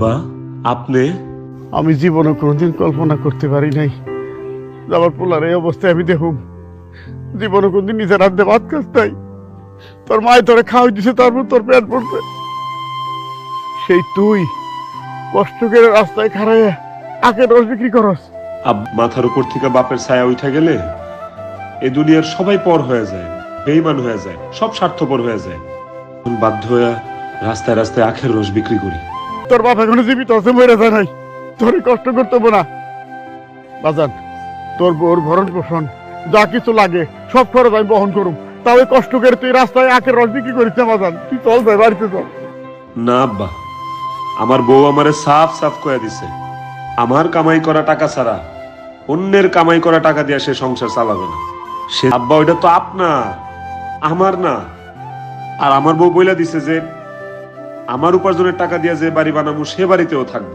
আব্বা আপনি? আমি জীবনে কোনোদিন কল্পনা করতে পারি নাই আমার পোলার এই অবস্থায় আমি দেখুম। জীবনে কোনদিন নিজের হাতে ভাত খাস নাই। তোর মায় তোরে খাওয়াই দিছে তারপর তোর পেট পড়ছে সেই তুই কষ্ট করে রাস্তায় খাড়াইয়া আখের রস বিক্রি করস। মাথার উপর থেকে বাপের ছায়া উঠা গেলে এ দুনিয়ার সবাই পর হয়ে যায় বেইমান হয়ে যায় সব স্বার্থপর হয়ে যায়। বাধ্য হয়ে রাস্তায় রাস্তায় আখের রস বিক্রি করি। তোর বাপ এখনও জীবিত আছে, মরে যায় নাই। তোর কষ্ট করতে হব না। বাজান, তোর বউর ভরণ পোষণ, যা কিছু লাগে, সব খরচ আমি বহন করুম। তাও কষ্ট করে তুই রাস্তায় আখের রস বিক্রি করিস না, বাজান। তুই চল যাই বাড়িতে চল। না, আব্বা। আমার বউ আমারে সাফ সাফ করে দিছে। আমার কামাই করা টাকা ছাড়া অন্যের কামাই করা টাকা দিয়ে সে সংসার চালাবে না। সে আব্বা, ওইটা তো আপনার। আমার না। আর আমার বউ বইলা দিছে যে আমার উপার্জনের টাকা দিয়ে যে বাড়ি বানাবো সে বাড়িতেও থাকব।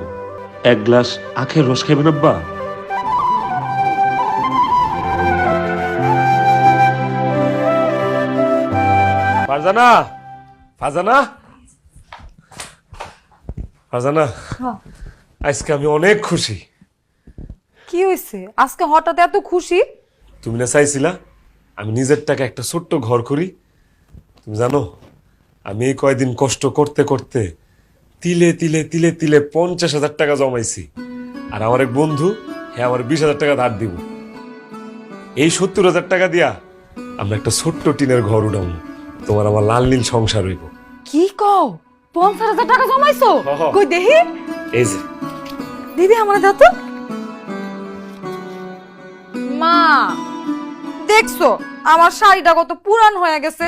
এক গ্লাস আখের রস খাইবেন আব্বা? ফারজানা? ফারজানা? ফারজানা আজকে আমি অনেক খুশি। কি হয়েছে? আজকে হঠাৎ এত খুশি? তুমি না চাইছিলা আমি নিজের টাকা একটা ছোট্ট ঘর করি? তুমি জানো আমি এই কয়দিন কষ্ট করতে করতে তিলে তিলে তিলে তিলে পঞ্চাশ হাজার টাকা জমাইছি। আর আমার এক বন্ধু হ্যাঁ আমার বিশ হাজার টাকা ধার দিব। এই সত্তর হাজার টাকা দিয়া আমরা একটা ছোট্ট টিনের ঘর উঠাবো। তোমার আমার লাল নীল সংসার হইব। কি কও? পঞ্চাশ হাজার টাকা জমাইছো। কই দেখি এই যে। দিদি আমার দাও তো। মা দেখছ? আমার শাড়িটা কত পুরান হয়ে গেছে।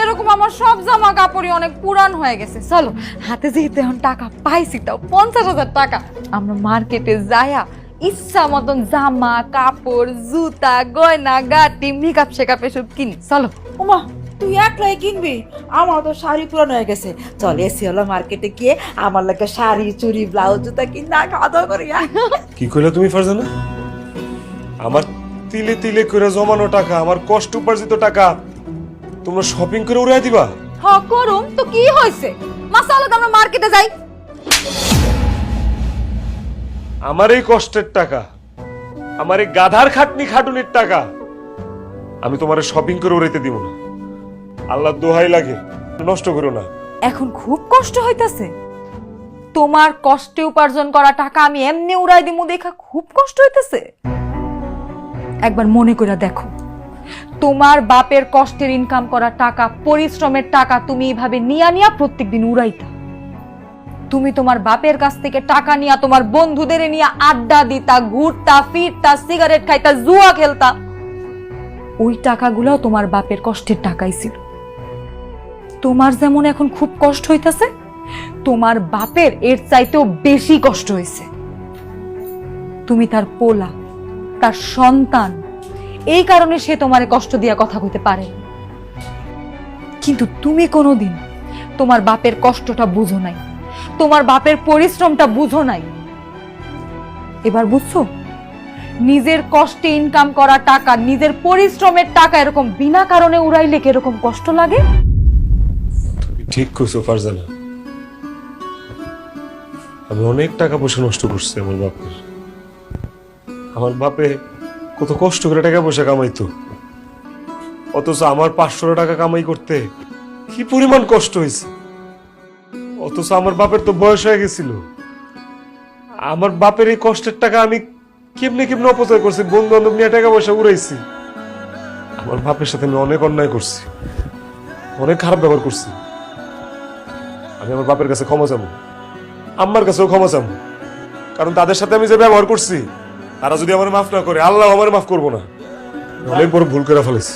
এরকম আমার সব জামা কাপড়ই অনেক পুরান হয়ে গেছে। চলো হাতে যেহেতু এখন টাকা পাইছি তাও পঞ্চাশ হাজার টাকা। আমরা মার্কেটে যায়া ইচ্ছা মতন জামা কাপড় জুতা গয়না গাটি মেকআপ শেকআপ এসব কিনি। চলো। ওমা তুই একলাই কিনবি? আমার তো শাড়ি পুরানো হয়ে গেছে। চল এসি হলো মার্কেটে গিয়ে আমার লাগে শাড়ি চুড়ি ব্লাউজ জুতা কিনা খাওয়া দাওয়া করি আয়। কি কইলা তুমি ফারজানা? আমার তিলে তিলে করে জমানো টাকা আমার কষ্ট উপার্জিত টাকা তোমরা শপিং করে উড়াই দিবা? হ করুম। তো কি হয়েছে? মা চলো তো আমরা মার্কেটে যাই। আমার এই কষ্টের টাকা আমার এই গাধার খাটনি খাটুনির টাকা আমি তোমার শপিং করে উড়াইতে দিব না। আল্লাহ দোহাই লাগে নষ্ট করো না। এখন খুব কষ্ট হইতাছে। তোমার কষ্টে উপার্জন করা টাকা আমি এমনি উড়াই দিমু দেখা খুব কষ্ট হইতাছে। একবার মনে করে দেখো। তোমার বাপের কষ্টের ইনকাম করা টাকা, পরিশ্রমের টাকা তুমি এইভাবে নিয়া নিয়া প্রত্যেকদিন উড়াইতা। তুমি তোমার বাপের কাছ থেকে টাকা নিয়া তোমার বন্ধুদের নিয়ে আড্ডা দিতা, ঘুরতা, ফিরতা, সিগারেট খাইতা, জুয়া খেলতা। ওই টাকাগুলো তোমার বাপের কষ্টের টাকাই ছিল। তোমার যেমন এখন খুব কষ্ট হইতাছে, তোমার বাপের এর চাইতেও বেশি কষ্ট হয়েছে তুমি তার পোলা তার সন্তান। এই কারণে সে তোমারে কষ্ট দিয়া কথা কইতে পারে। কিন্তু তুমি কোনোদিন তোমার বাপের কষ্টটা বুঝো নাই। তোমার বাপের পরিশ্রমটা বুঝো নাই। এবার বুঝছ? নিজের কষ্টে ইনকাম করা টাকা, নিজের পরিশ্রমের টাকা এরকম বিনা কারণে উড়াইলে কীরকম কষ্ট লাগে? ঠিক করছ ফারজানা। আমি অনেক টাকা পয়সা নষ্ট করছি আমার বাপের। আমার বাপে কত কষ্ট করে টাকা পয়সা কামাইতো। অথচ আমার পাঁচশো টাকা কামাই করতে কি পরিমাণ কষ্ট হয়েছে। অথচ আমার বাপের তো বয়স হয়ে গেছিল। আমার বাপের এই কষ্টের টাকা আমি কেমনে কেমনে অপচয় করছি বন্ধু বান্ধব নিয়ে টাকা পয়সা উড়াইছি। আমার বাপের সাথে আমি অনেক অন্যায় করছি, অনেক খারাপ ব্যবহার করছি। আমি আমার বাপের কাছে ক্ষমা চাবো, আম্মার কাছেও ক্ষমা চাবো, কারণ তাদের সাথে আমি যে ব্যবহার করছি তারা যদি আমার মাফ না করে আল্লাহ আমার মাফ করব না। অনেক বড় ভুল করে ফেলেছি।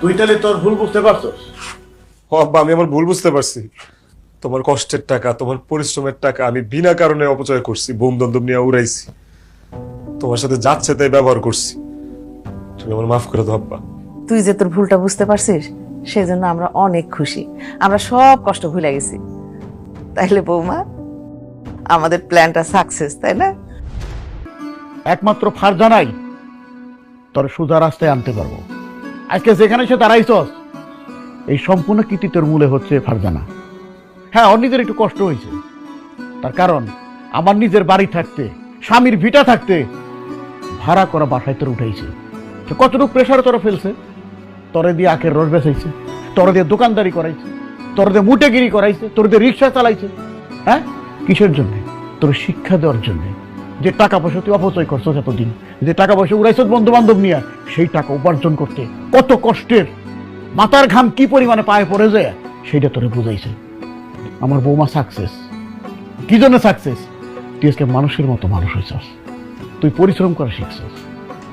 তুই তাহলে তোর ভুল বুঝতে পারছস? ও আব্বা আমি আমার ভুল বুঝতে পারছি। তোমার কষ্টের টাকা তোমার পরিশ্রমের টাকা আমি বিনা কারণে অপচয় করছি বোম দন্দম নিয়ে উড়াইছি। তোমার সাথে যাচ্ছে তাই ব্যবহার করছি। তুমি আমার মাফ করে দাও আব্বা। তুই যে তোর ভুলটা বুঝতে পারছিস সেজন্য আমরা অনেক খুশি। আমরা সব কষ্ট ভুলে গেছি। তাইলে বৌমা আমাদের প্ল্যানটা সাকসেস তাই না? একমাত্র ফারজানাই তোর সোজা রাস্তায় আনতে পারব। আজকে যেখানে সে দাঁড়াইছস, এই সম্পূর্ণ কৃতিত্বের মূলে হচ্ছে ফারজানা হ্যাঁ অন্যদের একটু কষ্ট হয়েছে। তার কারণ, আমার নিজের বাড়ি থাকতে, স্বামীর ভিটা থাকতে, ভাড়া করা বাসায় তোর উঠাইছে। তো কতটুকু প্রেশারে তোরা ফেলছে? তরে দিয়ে আখের রস বেচাইছে। তরে দিয়ে দোকানদারি করাইছে। তোর দিয়ে মুটেগিরি করাইছে। তোর দিয়ে রিক্সা চালাইছে। হ্যাঁ? কিসের জন্যে? তোর শিক্ষা দেওয়ার জন্য। যে টাকা পয়সা তুই অপচয় করছ এতদিন যে টাকা পয়সা উড়াইছ বন্ধু বান্ধব নিয়ে, সেই টাকা উপার্জন করতে। কত কষ্টের। মাথার ঘাম কি পরিমাণে পায়ে পড়ে যায় সেইটা তোরে বুঝাইছে। আমার বৌমা সাকসেস কি জন্য সাকসেস তুই আজকে মানুষের মতো মানুষ হয়েছস তুই পরিশ্রম করা শিখছস।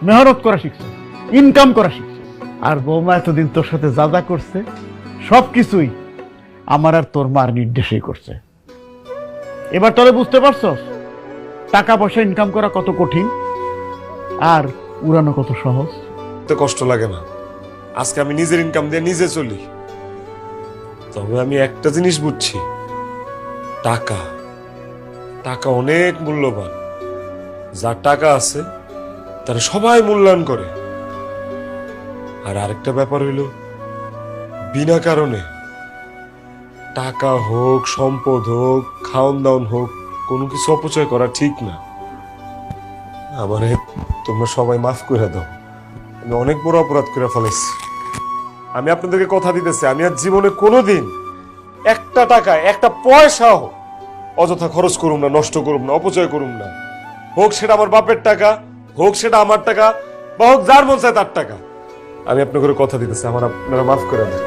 মেহনত করা শিখছস। ইনকাম করা শিখছস। আর বৌমা এতদিন তোর সাথে যা যা করছে, সব কিছুই আমার আর তোর মার নির্দেশেই করছে। এবার তোরে বুঝতে পারছস? টাকা পয়সা ইনকাম করা কত কঠিন? আর উড়ানো কত সহজ? তো কষ্ট লাগে না। আজকে আমি নিজের ইনকাম দিয়ে নিজে চলি। তবে আমি একটা জিনিস বুঝছি। টাকা। টাকা অনেক মূল্যবান। যার টাকা আছে, তারা সবাই মূল্যায়ন করে। আর আরেকটা ব্যাপার হইল, বিনা কারণে টাকা হোক, সম্পদ হোক খাওন দাওন হোক কোনো কিছু অপচয় করা ঠিক না। আমারে তোমরা সবাই মাফ করে দাও। আমি অনেক বড় অপরাধ করে ফেলেছি আমি আপনাদেরকে কথা দিতেছি, আমি আর জীবনে কোনোদিন একটা টাকা, একটা পয়সাও অযথা খরচ করুম না, নষ্ট করুম না, অপচয় করুম না। হোক সেটা আমার বাপের টাকা, হোক সেটা আমার টাকা, বা হোক যার মন চায় তার টাকা। আমি আপনাকে কথা দিতেছি, আমার আপনারা মাফ করে দেন।